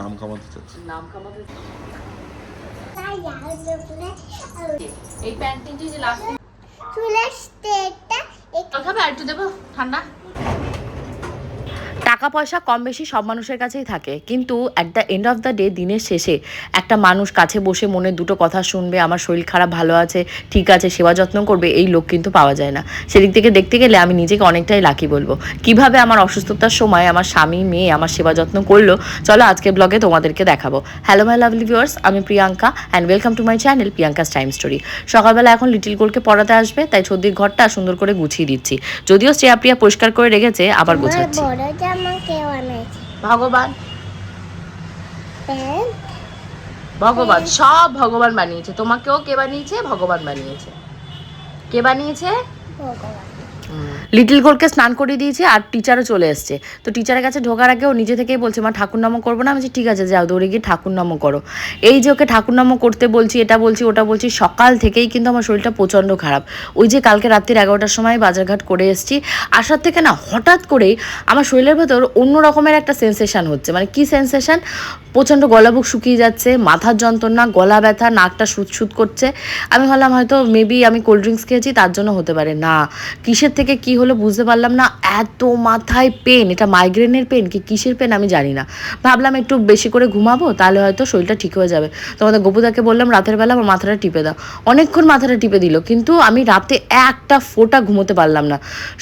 নাম কামাতে চাচ্ছি। নাম কামাতে এই প্যান্টিংটি যে লাস্ট চুলের স্টেটটা একটু দেবো? ঠান্ডা? টাকা পয়সা কম বেশি সব মানুষের কাছেই থাকে। কিন্তু at the end of the day দিনের শেষে একটা মানুষ কাছে বসে মনে দুটো কথা শুনবে আমার শরীর খারাপ ভালো আছে ঠিক আছে সেবা যত্ন করবে এই লোক কিন্তু পাওয়া যায় না। সেদিক থেকে দেখতে গেলে আমি নিজেকে অনেকটাই লাকি বলব। কীভাবে আমার অসুস্থতার সময় আমার স্বামী মেয়ে আমার সেবা যত্ন করল চলো আজকে ব্লগে তোমাদেরকে দেখাবো। হ্যালো মাই লাভলি ভিউয়ার্স আমি Priyanka and welcome to my channel Priyanka's time story সকালবেলা এখন লিটিল গোলকে পড়াতে আসবে তাই সর্দির ঘরটা সুন্দর করে গুছিয়ে দিচ্ছি। যদিও শ্রেয়া প্রিয়া পরিষ্কার করে রেখেছে আবার গোছাচ্ছি। বড় জামা ভগবান? ভগবান সব ভগবান বানিয়েছে। তোমাকেও কে বানিয়েছে? ভগবান বানিয়েছে। কে বানিয়েছে? ভগবান। লিটল গোলকে স্নান করিয়ে দিয়েছি আর টিচারও চলে এসছে। তো টিচারের কাছে ঢোকার আগে ও নিজে থেকেই বলছে, মা ঠাকুর নামও করব না? আমি ঠিক আছে, যাও, দৌড়ে গিয়ে ঠাকুর নামও করো। এই যে ওকে ঠাকুর নামও করতে বলছি, এটা বলছি, ওটা বলছি, সকাল থেকেই কিন্তু আমার শরীরটা প্রচণ্ড খারাপ। ওই যে কালকে রাত্রির এগারোটার সময় বাজারঘাট করে এসেছি। আসার থেকে না, হঠাৎ করেই আমার শরীরের ভেতর অন্য রকমের একটা সেন্সেশন হচ্ছে। মানে কি সেন্সেশন প্রচণ্ড গলা বুক শুকিয়ে যাচ্ছে, মাথার যন্ত্রণা, গলা ব্যথা, নাকটা সুত সুত করছে। আমি ভাবলাম হয়তো মেবি আমি কোল্ড ড্রিঙ্কস খেয়েছি, তার জন্য হতে পারে। না, কিসের থেকে কি হলো বুঝতে পারলাম না। এত মাথায় পেন এটা মাইগ্রেনের পেন কি কিসের পেন আমি জানি না। ভাবলাম একটু বেশি করে ঘুমাবো, তাহলে হয়তো শরীরটা ঠিক হয়ে যাবে। তোমাদের গোপুদাকে বললাম, রাতের বেলা আমার মাথাটা টিপে দাও। অনেকক্ষণ মাথাটা টিপে দিল, কিন্তু আমি রাতে একটা ফোঁটা ঘুমোতে পারলাম না।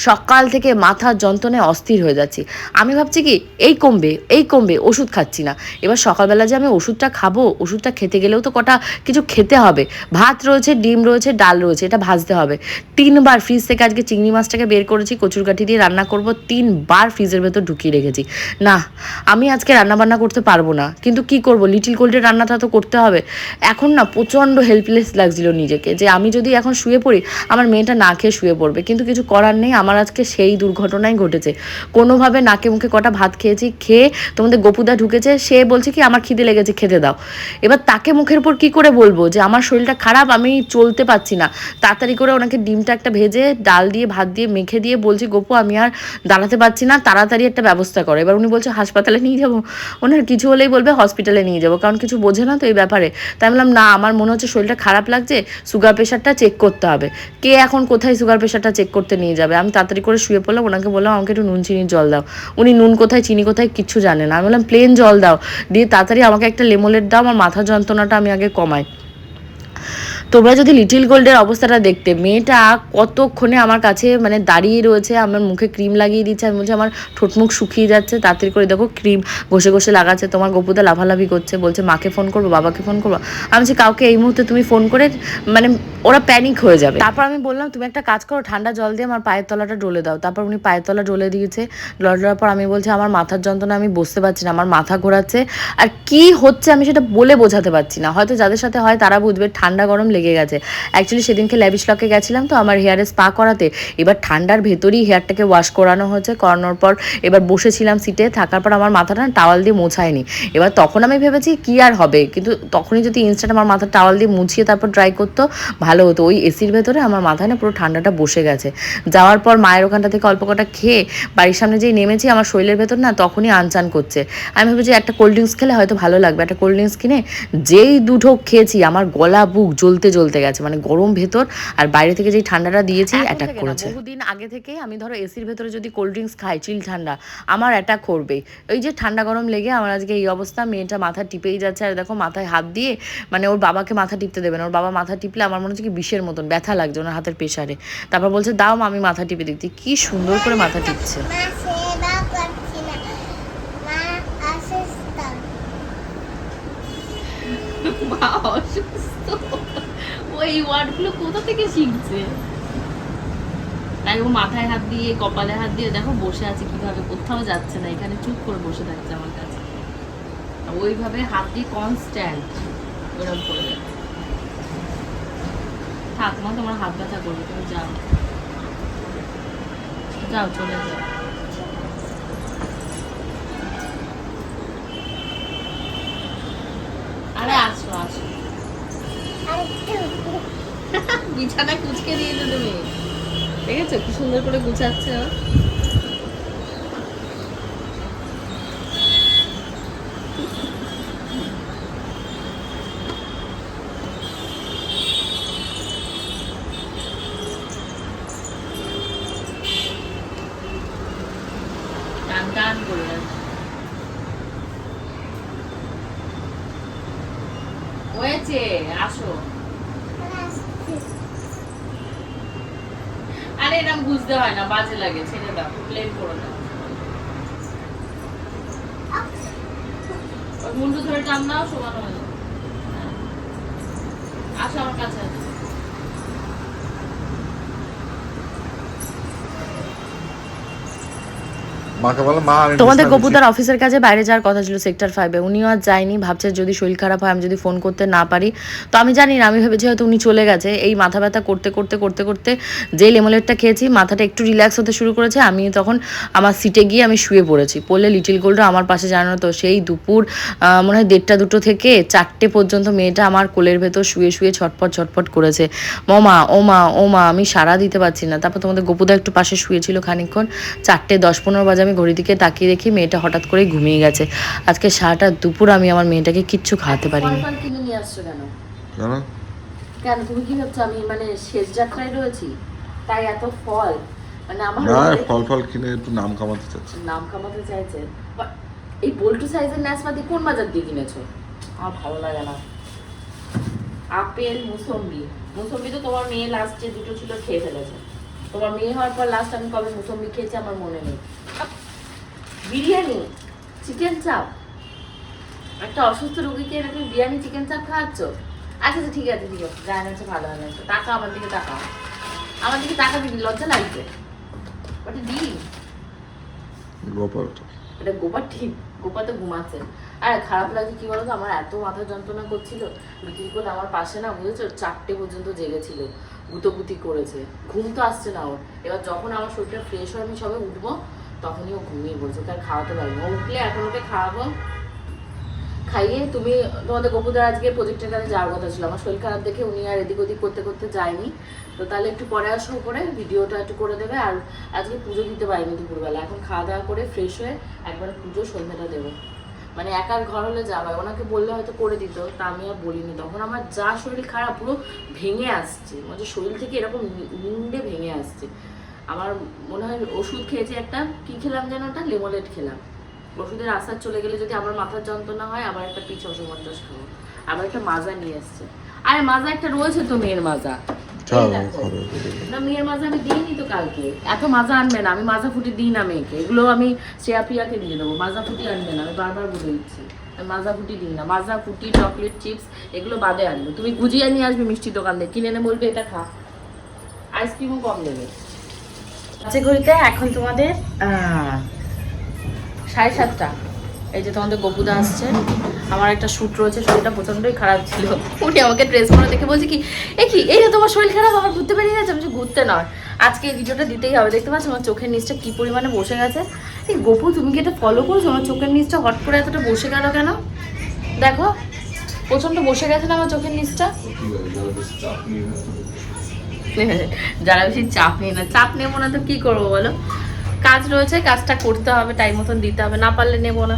সকাল থেকে মাথার যন্ত্রণায় অস্থির হয়ে যাচ্ছি। আমি ভাবছি কি, এই কমবে এই কমবে, ওষুধ খাচ্ছি না। এবার সকালবেলা যে আমি ওষুধটা খাব, ওষুধটা খেতে গেলেও তো কটা কিছু খেতে হবে। ভাত রয়েছে, ডিম রয়েছে, ডাল রয়েছে, এটা ভাজতে হবে। তিনবার ফ্রিজ থেকে আজকে চিংড়ি মাছটাকে বের করেছি কচুর কাঠি দিয়ে রান্না করব, তিনবার ফ্রিজের ভেতর ঢুকিয়ে রেখেছি। না, আমি আজকে রান্না বান্না করতে পারব না, কিন্তু কি করব? লিটিল কোল্ডের রান্নাটা তো করতে হবে। এখন না প্রচণ্ড হেল্পলেস লাগছিল নিজেকে, যে আমি যদি এখন শুয়ে পড়ি, আমার মেয়েটা না খেয়ে শুয়ে পড়বে। কিন্তু কিছু করার নেই, আমার আজকে সেই দুর্ঘটনাই ঘটেছে। কোনোভাবে নাকে মুখে কটা ভাত খেয়েছি, খেয়ে তোমাদের গোপুদা ঢুকেছে, সে বলছে কি, আমার খিদে লেগেছে, খেতে দাও। এবার তাকে মুখের উপর কি করে বলব? যে আমার শরীরটা খারাপ, আমি চলতে পারছি না। তাড়াতাড়ি করে ওনাকে ডিমটা একটা ভেজে ডাল দিয়ে ভাত দিয়ে মেখে দিয়ে বলছি, গোপু, আমি আর দাঁড়াতে পারছি না, তাড়াতাড়ি একটা ব্যবস্থা করো। এবার উনি বলছে, হাসপাতালে নিয়ে যাব? ওনার কিছু হলেই বলবে, হসপিটালে নিয়ে যাব, কারণ কিছু বোঝে না তো এই ব্যাপারে। তাই বললাম, না, আমার মনে হচ্ছে শরীরটা খারাপ লাগছে সুগার প্রেশারটা চেক করতে হবে। কে এখন কোথায় সুগার প্রেশারটা চেক করতে নিয়ে যাবে? আমি তাড়াতাড়ি করে শুয়ে পড়লাম, ওনাকে বললাম, আমাকে একটু নুন চিনির জল দাও। উনি নুন কোথায়, চিনি কোথায় কিচ্ছু জানে না। আমি বললাম, প্লেন জল দাও। দিয়ে তাড়াতাড়ি আমাকে একটা লেমনের দাও, আমার মাথা যন্ত্রণাটা আমি আগে কমাই। তোমরা যদি লিটিল গোল্ডের অবস্থাটা দেখতে, মেয়েটা কতক্ষণে আমার কাছে মানে দাঁড়িয়ে রয়েছে, আমার মুখে ক্রিম লাগিয়ে দিচ্ছে, আমি বলছি, আমার ঠোঁটমুখ শুকিয়ে যাচ্ছে, তাড়াতাড়ি করে দেখো ক্রিম ঘষে ঘষে লাগাচ্ছে, তোমার গপুদা লাফালাফি করছে, বলছে, মাকে ফোন করব, বাবাকে ফোন করব? আমি বলছি, কাউকে এই মুহূর্তে তুমি ফোন করে মানে ওরা প্যানিক হয়ে যাবে। তারপর আমি বললাম, তুমি একটা কাজ করো, ঠান্ডা জল দিয়ে আমার পায়ের তলাটা ডলে দাও। তারপর উনি পায়ের তলা ডলে দিয়েছে ডলে দেওয়ার পর আমি বলছি, আমার মাথার যন্ত্রণা, আমি বসতে পারছি না, আমার মাথা ঘোরাচ্ছে। আর কি হচ্ছে আমি সেটা বলে বোঝাতে পারছি না। হয়তো যাদের সাথে হয় তারা বুঝবে, ঠান্ডা গরম লেগে গেছে। অ্যাকচুয়ালি সেদিনকে ল্যাবিশ লকে গেছিলাম, তো আমার হেয়ারে স্পা করাতে এবার ঠান্ডার ভেতরেই হেয়ারটাকে ওয়াশ করানো হয়েছে। করানোর পর এবার বসেছিলাম সিটে থাকার পর আমার মাথাটা টাওয়াল দিয়ে মোছায়নি। এবার তখন আমি ভেবেছি, কি আর হবে? কিন্তু তখনই যদি ইনস্ট্যান্ট আমার মাথা টাওয়াল দিয়ে মুছিয়ে তারপর ড্রাই করতো, ভালো হতো। ওই এসির ভেতরে আমার মাথায় না পুরো ঠান্ডাটা বসে গেছে। যাওয়ার পর মায়ের ওখানটা থেকে অল্প কটা খেয়ে বাড়ির সামনে যেই নেমেছি, আমার শরীরের ভেতর না তখনই আনচান করছে। আমি ভেবেছি, একটা কোল্ড ড্রিঙ্কস খেলে হয়তো ভালো লাগবে। একটা কোল্ড ড্রিঙ্কস কিনে যেই দুটো খেয়েছি, আমার গলা, বুক জ্বলতে জ্বলতে গেছে মানে গরম ভেতর আর বাইরে থেকে যেই ঠান্ডাটা দিয়েছি অ্যাটাক করেছে। বহুদিন আগে থেকে আমি ধরো এসির ভেতরে যদি কোল্ড ড্রিঙ্কস খাই চিল ঠান্ডা আমার অ্যাটাক করবে। ওই যে ঠান্ডা গরম লেগে আমার আজকে এই অবস্থা মেয়েটা মাথা টিপেই যাচ্ছে আর দেখো মাথায় হাত দিয়ে মানে ওর বাবাকে মাথা টিপতে দেবে না ওর বাবা মাথা টিপলে আমার মনে হচ্ছে কি বিষের মতন ব্যথা লাগছে ওনার হাতের প্রেশারে তারপর বলছে দাও আমি মাথা টিপে দিচ্ছি কি সুন্দর করে মাথা টিপছে। মা ওই ওয়ার্ডগুলো কোথা থেকে শিখছে? তাই ও মাথায় হাত দিয়ে, কপালে হাত দিয়ে দেখো বসে আছে কীভাবে, কোথাও যাচ্ছে না, এখানে চুপ করে বসে থাকছে আমার কাছে। ওইভাবে হাত দিয়ে কনস্ট্যান্ট ওরকম করে যাচ্ছে। থাক, মা, তোমার হাত ব্যথা করবে, তুমি যাও। যাও, চলে যাও। আরে আসো আসো। বিছানায় কুচকে দিয়েছ তুমি। ঠিক আছে? কি সুন্দর করে গুছাচ্ছে কান কান করে। বুঝতে হয় না, বাজে লাগে, ছেড়ে দাও প্লেন করে দাও মুন্ডু ধরে টান নাও, সমান হয়ে যাবে হ্যাঁ। আসো আমার কাছে আসো। মাকে বলো মা আমি তোমাদের গপুদার অফিসের কাজে বাইরে যাওয়ার কথা ছিল সেক্টর ফাইভে উনিও আর যায়নি ভাবছে যদি শরীর খারাপ হয় আমি যদি ফোন করতে না পারি। তো আমি জানি না আমি ভেবেছি হয়তো উনি চলে গেছে। এই মাথা ব্যথা করতে করতে করতে করতে যে লেমোলেটটা খেয়েছি মাথাটা একটু রিল্যাক্স হতে শুরু করেছে। আমি তখন আমার সিটে গিয়ে আমি শুয়ে পড়েছি। পড়লে লিটিল গোল্ডরা আমার পাশে জানো তো। সেই দুপুর মনে হয় দেড়টা দুটো থেকে চারটে পর্যন্ত মেয়েটা আমার কোলের ভেতর শুয়ে শুয়ে ছটপট ছটপট করেছে। মমা ওমা ওমা আমি সারা দিতে পারছি না। তারপর তোমাদের গোপুদা একটু পাশে শুয়েছিল খানিকক্ষণ। চারটে দশ পনেরো বাজে আমি ঘড়ি দিকে তাকিয়ে দেখি মেয়েটা হঠাৎ করেই ঘুমিয়ে গেছে। আজকে সারাটা দুপুর আমি আমার মেয়েটাকে কিচ্ছু খাওয়াতে পারিনি। কিনে কেন? তুমি কি ভাবছ আমি মানে শেষ যাত্রায় রয়েছি? তাই এত ফল? মানে আমার না ফল ফল কিনে একটু নাম কামাতে চাচ্ছি নাম কামাতে But এই বল্টু সাইজের নাশপাতি কোন বাজার দিয়ে কিনেছো? আমার ভালো লাগে না। আপেল মুসম্বি। মুসম্বি তো তোমার মেয়ে লাস্ট যে দুটো ছিল খেয়ে ফেলেছে। তোমার মেয়ে হওয়ার পর লাস্ট আমি কবে মুসম্বি খেয়েছি আমার মনে নেই। বিরিয়ানি চিকেন চাপ একটা অসুস্থ রুগীকে তুমি বিরিয়ানি চিকেন চাপ খাওয়াচ্ছ? আচ্ছা আচ্ছা ঠিক আছে ঠিক আছে। যা এনেছো ভালো এনেছো টাকা আমার দিকে টাকা আমার দিকে টাকা দিবি লজ্জা লাগবে। ওটা দিই গোপালটা এটা গোপা ঠিক গোপা তো ঘুমাচ্ছে। আর খারাপ লাগছে কি বলতো? আমার এত মাথা যন্ত্রণা করছিল। বিক্রি করে আমার পাশে না বুঝেছ? চারটে পর্যন্ত জেগেছিল গুতোগুতি করেছে। ঘুম তো আসছে না ওর। এবার যখন আমার শরীরটা ফ্রেশ হয়ে আমি সবে উঠবো তখনই ও ঘুমিয়ে পড়ছে কারণ খাওয়াতে পারব ও উঠলে এখন ওকে খাওয়াবো। খাইয়ে তুমি তোমাদের গোপুদার আজকে প্রজেক্টের কাছে যাওয়ার কথা ছিল। আমার শরীর খারাপ দেখে উনি আর এদিক ওদিক করতে করতে যায়নি। তো তাহলে একটু পরে আসো করে ভিডিওটা একটু করে দেবে। আর আজকে পুজো দিতে পারিনি দুপুরবেলা। এখন খাওয়া দাওয়া করে ফ্রেশ হয়ে একবার পুজো সন্ধ্যাটা দেবো। মানে একার ঘর হলে যাবে ওনাকে বললে হয়তো করে দিত, তা আমি আর বলিনি। তখন আমার যা শরীর খারাপ পুরো ভেঙে আসছে। মানে শরীর থেকে এরকম নি- নিংড়ে ভেঙে আসছে। মনে হয় ওষুধ খেয়েছি একটা কি খেলাম যেন ওটা? লেমোলেট খেলাম। ওষুধের আসার চলে গেলে যদি আমার মাথার যন্ত্রণা হয় আবার একটা পিছ অসমঞ্জস খাব। আবার একটা মাজা নিয়ে এসছে। আরে মাজা একটা রয়েছে তো মেয়ের মাজা। না মেয়ের মাজা আমি দিইনি তো কালকে। এত মাজা আনবে না আমি মাজা ফুটি দিই না মেয়েকে। এগুলো আমি শ্রেয়া প্রিয়াকে দিয়ে দেবো। মাজা ফুটি আনবে না আমি বারবার বলে দিচ্ছি। মাজা ফুটি দিই না। মাজা ফুটি চকলেট চিপস এগুলো বাদে আনবে। তুমি গুজিয়া নিয়ে আসবে মিষ্টি দোকান থেকে। কিনে এনে বলবে এটা খা। আইসক্রিমও কম দেবে। রাত্রে ঘড়িতে এখন তোমাদের সাড়ে সাতটা। এই যে তোমাদের গপুদা আসছে। আমার একটা শ্যুট রয়েছে, শরীরটা প্রচণ্ডই খারাপ ছিল। উনি আমাকে ড্রেস পরে দেখে বলছে কি, এ কি, এই যে তোমার শরীর খারাপ আমার ঘুরতে বেরিয়ে গেছে আমি ঘুরতে নয়। আজকে এই ভিডিওটা দিতেই হবে। দেখতে পাচ্ছ আমার চোখের নিচটা কি পরিমাণে বসে গেছে? এই গপু, তুমি কি এটা ফলো করছ? আমার চোখের নিচটা হট করে এতটা বসে গেল কেন? দেখো, প্রচণ্ড বসে গেছে না আমার চোখের নিচটা? যারা বেশি চাপ নিয়ে না। চাপ নেব না তো কি করব বলো? কাজ রয়েছে, কাজটা করতে হবে টাইম মতন দিতে হবে, না পারলে নেব না।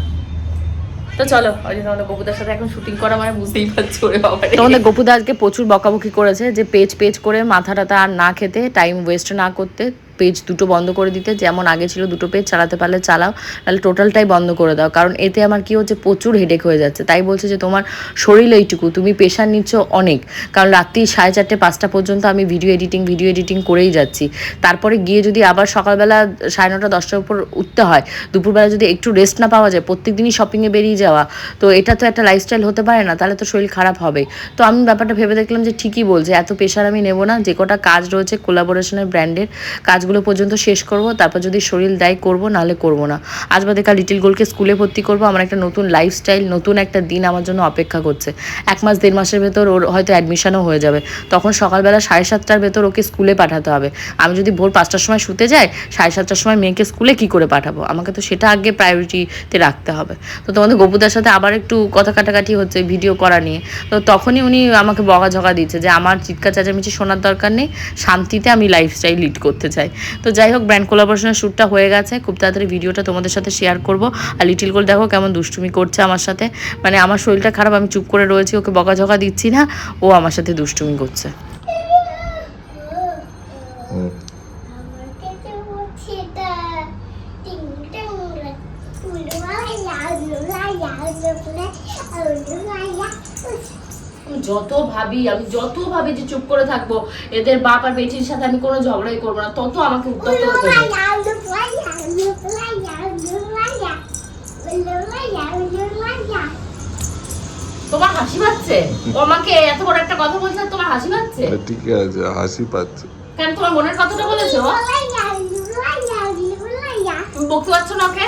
তো চলো, ওই জন্য আমাদের গোপুদার সাথে এখন শুটিং করা মানে বুঝতেই পারছি ওরে বাবা তোমাদের গোপুদা প্রচুর বকাবকি করেছে যে পেজ পেজ করে মাথা টাথা আর না খেতে টাইম ওয়েস্ট না করতে। পেজ দুটো বন্ধ করে দিতে, যেমন আগে ছিল দুটো পেজ চালাতে পারলে চালাও তাহলে টোটালটাই বন্ধ করে দাও। কারণ এতে আমার কি হচ্ছে, প্রচুর হেডেক হয়ে যাচ্ছে। তাই বলছে যে, তোমার শরীর এইটুকু, তুমি প্রেশার নিচ্ছ অনেক। কারণ রাত্রি সাড়ে চারটে, পাঁচটা পর্যন্ত আমি ভিডিও এডিটিং ভিডিও এডিটিং করেই যাচ্ছি। তারপরে গিয়ে যদি আবার সকালবেলা সাড়ে নটা, দশটার উপর উঠতে হয়, দুপুরবেলা যদি একটু রেস্ট না পাওয়া যায় প্রত্যেক দিনই শপিংয়ে বেরিয়ে যাওয়া, তো এটা তো একটা লাইফস্টাইল হতে পারে না, তাহলে তো শরীর খারাপ হবে। তো আমি ব্যাপারটা ভেবে দেখলাম যে, ঠিকই বলছে, এত প্রেশার আমি নেব না, যে কটা কাজ রয়েছে কোলাবোরেশনের ব্র্যান্ডের কাজগুলো পর্যন্ত শেষ করব, তারপর যদি শরীর দেয় করব, নাহলে করব না। আজ বাদে কাল লিটিল গোলকে স্কুলে ভর্তি করব, আমার একটা নতুন লাইফস্টাইল নতুন একটা দিন আমার জন্য অপেক্ষা করছে। এক মাস, দেড় মাসের ভেতর ওর হয়তো অ্যাডমিশনও হয়ে যাবে। তখন সকালবেলা সাড়ে সাতটার ভেতর ওকে স্কুলে পাঠাতে হবে। আমি যদি ভোর পাঁচটার সময় শুতে যাই, সাড়ে সাতটার সময় মেয়েকে স্কুলে কি করে পাঠাবো? আমাকে তো সেটা আগে প্রায়োরিটিতে রাখতে হবে। তো তোমাদের গোপুদার সাথে আবার একটু কথা কাটাকাটি হচ্ছে ভিডিও করা নিয়ে। তো তখনই উনি আমাকে বকাঝকা দিচ্ছে যে, আমার চিৎকার চেঁচামেচি শোনার দরকার নেই, শান্তিতে আমি লাইফস্টাইল লিড করতে চাই। তো যাই হোক ব্র্যান্ড কোলাবোরেশনের শ্যুটটা হয়ে গেছে। খুব তাড়াতাড়ি ভিডিওটা তোমাদের সাথে শেয়ার করব। আর লিটিল গোল দেখো কেমন দুষ্টুমি করছে আমার সাথে। মানে আমার শরীরটা খারাপ, আমি চুপ করে রয়েছি, ওকে বকাঝকা দিচ্ছি না। ও আমার সাথে দুষ্টুমি করছে। যত ভাবি আমি যত ভাবি যে চুপ করে থাকব এদের বাপ আর বেটির সাথে আমি কোনো ঝগড়াই করব না তত আমাকে উত্তপ্ত হতে তোমার হাসি পাচ্ছে? ও আমাকে এত বড় একটা কথা বলছে তোমার হাসি পাচ্ছে? ঠিক আছে হাসি পাচ্ছে। কেন তোমার মনের কথাটা বলেছ? ও? তুমি বকতে পারছ না ওকে?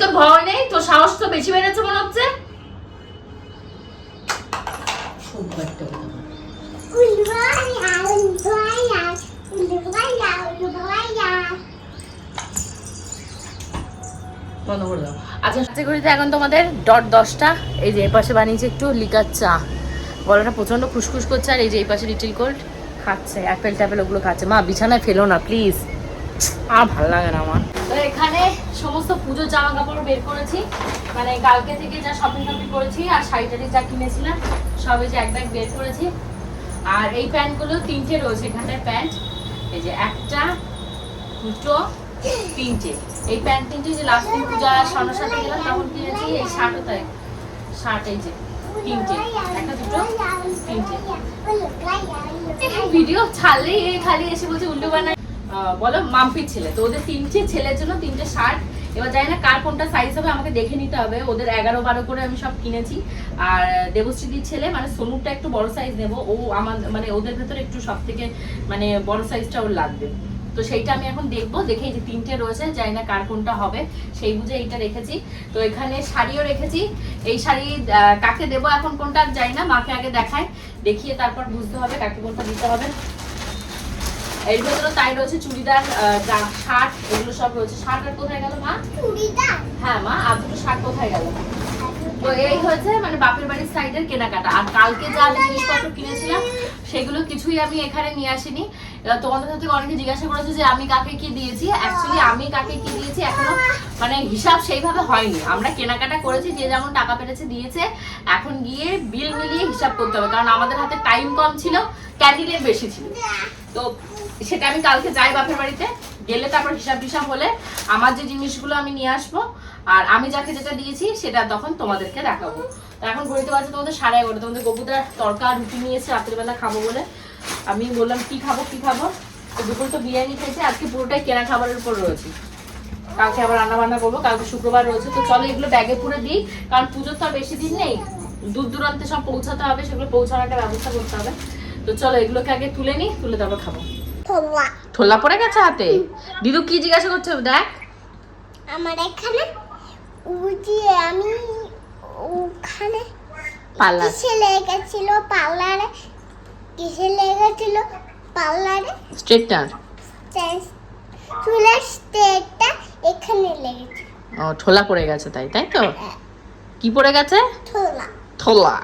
তোর ভয় নেই? তোর সাহস তো বেশি বেড়েছে মনে হচ্ছে? আচ্ছা এখন তোমাদের ডট দশটা। এই যে এই পাশে বানিয়েছে একটু লিকার চা। গলাটা প্রচণ্ড খুসখুস করছে আর এই যে এই পাশে লিটিল কোল্ড খাচ্ছে, অ্যাপেল ট্যাপেল ওগুলো খাচ্ছে। মা, বিছানায় ফেলো না, প্লিজ। আর ভালো লাগে না আমার। তো এখানে সমস্ত পুজোর জামা কাপড় বের করেছি। মানে কালকে থেকে যা শপিং টপিং করেছি আর শাড়ি টাড়ি যা কিনেছিলাম সব এই যে এক ব্যাগ বের করেছি। আর এই প্যান্টগুলো তিনটে রয়েছে এখানটায় প্যান্ট। এই যে একটা দুটো তিনটে। এই প্যান্ট তিনটে যে লাস্ট দিন পূজা সামনের সাথে গেলাম তখন কিনেছি এই শার্টও তাই। শার্ট এই যে তিনটে একটা দুটো তিনটে। ভিডিও ছাড়লেই এই খালি এসে বলছে উল্টো বানায় আহ, বলো, মাম্পির ছেলে। তো ওদের তিনটে ছেলের জন্য তিনটে শার্ট। এবার জানি না কার কোনটা সাইজ হবে, আমাকে দেখে নিতে হবে। ওদের এগারো বারো করে আমি সব কিনেছি। আর দেবশ্রীদির ছেলে মানে সোনুরটা একটু বড় সাইজ নেব। ও আমার মানে ওদের ভেতরে একটু সব থেকে মানে বড় সাইজটা ওর লাগবে। তো সেইটা আমি এখন দেখব। দেখে এই যে তিনটে রয়েছে, জানি না কার কোনটা হবে। সেই বুঝে এইটা রেখেছি। তো এখানে শাড়িও রেখেছি। এই শাড়ি কাকে দেবো এখন কোনটা, জানি না। মাকে আগে দেখায় দেখিয়ে তারপর বুঝতে হবে কাকে কোনটা দিতে হবে। এর ভেতরে তাই রয়েছে চুড়িদার শার্ট এগুলো সব রয়েছে। শার্ট আর কোথায় গেল মা? হ্যাঁ মা আর দুটো শার্ট কোথায় গেল? তো এই হয়েছে মানে বাপের বাড়ির সাইডের কেনাকাটা। আর কালকে যা জিনিসপত্র কিনেছিলাম সেগুলো কিছুই আমি এখানে নিয়ে আসিনি। তোমাদের সাথে অনেকে জিজ্ঞাসা করেছে যে আমি কাকে কি দিয়েছি? অ্যাকচুয়ালি আমি কাকে কি দিয়েছি এখনও মানে হিসাব সেইভাবে হয়নি। আমরা কেনাকাটা করেছি যে যেমন টাকা পেরেছে দিয়েছে। এখন গিয়ে বিল মিলিয়ে হিসাব করতে হবে। কারণ আমাদের হাতে টাইম কম ছিল ক্যান্ডিডেট বেশি ছিল। তো সেটা আমি কালকে যাই বাপের বাড়িতে, গেলে তারপর হিসাব টিসাব হলে আমার যে জিনিসগুলো আমি নিয়ে আসব, আর আমি যাকে যেটা দিয়েছি সেটা তখন তোমাদেরকে দেখাবো। তো এখন ঘড়িতে বাজে তোমাদের সাড়ে এগারো তোমাদের গবুদার তরকা রুটি নিয়েছে রাত্রিবেলা খাব বলে। আমি বললাম, কি খাব কি খাব? তো দুপুর তো বিরিয়ানি খেয়েছে, আজকে পুরোটাই কেনা খাবারের উপর রয়েছে। কালকে আবার রান্না বান্না করব, কালকে শুক্রবার রয়েছে। তো চলো এগুলো ব্যাগে পুরে দিই, কারণ পুজোর তো আর বেশি দিন নেই। দূর দূরান্তে সব পৌঁছাতে হবে, সেগুলো পৌঁছানোর একটা ব্যবস্থা করতে হবে। তো চলো এগুলোকে আগে তুলে নিই, তুলে তারপর খাব। ঠোলা পড়ে গেছে হাতে? দিদু কি জিজ্ঞাসা করছে দেখ। আমার এখানে উঠে আমি ওখানে পাল্লা কিসে লেগেছিল? পার্লারে কিসে লেগেছিল? পার্লারে? স্ট্রেটনার চুলের স্টেটটা এখানে লেগেছে। ও ঠোলা পড়ে গেছে তাই তাই তো? কি পড়ে গেছে? থোলা ঠোলা।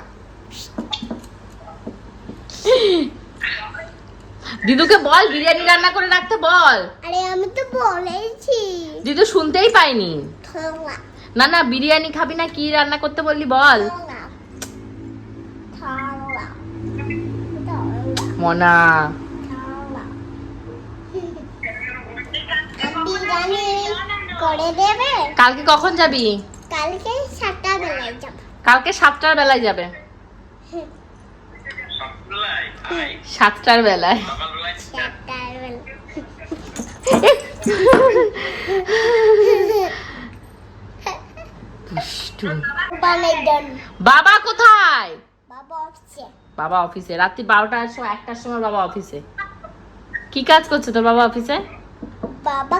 দিদুকে বল বিরিয়ানি রান্না করে রাখতে বল। আরে আমি তো বলেছি। দিদু শুনতেই পাইনি। না না বিরিয়ানি খাবি না কি রান্না করতে বললি বল। মনা। করে দেবে? কালকে কখন যাবি? কালকে সাতটা বেলায় যাব। কালকে সাতটার বেলায় যাবে। সাতটার বেলায়। বাবা কোথায়? বাবা অফিসে। রাত্রি বারোটার সময়, একটার সময় বাবা অফিসে। কি কাজ করছে তোর বাবা অফিসে? বাবা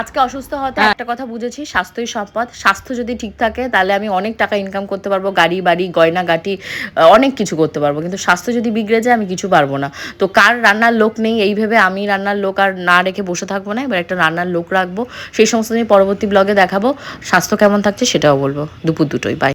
আজকে অসুস্থ হতে একটা কথা বুঝেছি স্বাস্থ্যই সম্পদ। স্বাস্থ্য যদি ঠিক থাকে তাহলে আমি অনেক টাকা ইনকাম করতে পারব গাড়ি বাড়ি গয়না গাটি অনেক কিছু করতে পারব। কিন্তু স্বাস্থ্য যদি বিগড়ে যায় আমি কিছু পারব না। তো কার রান্নার লোক নেই এই ভেবে আমি রান্নার লোক আর না রেখে বসে থাকব না এবার একটা রান্নার লোক রাখব। সেই সমস্ত আমি পরবর্তী ব্লগে দেখাবো। স্বাস্থ্য কেমন থাকছে সেটাও বলব। দুপুর দুটোই বাই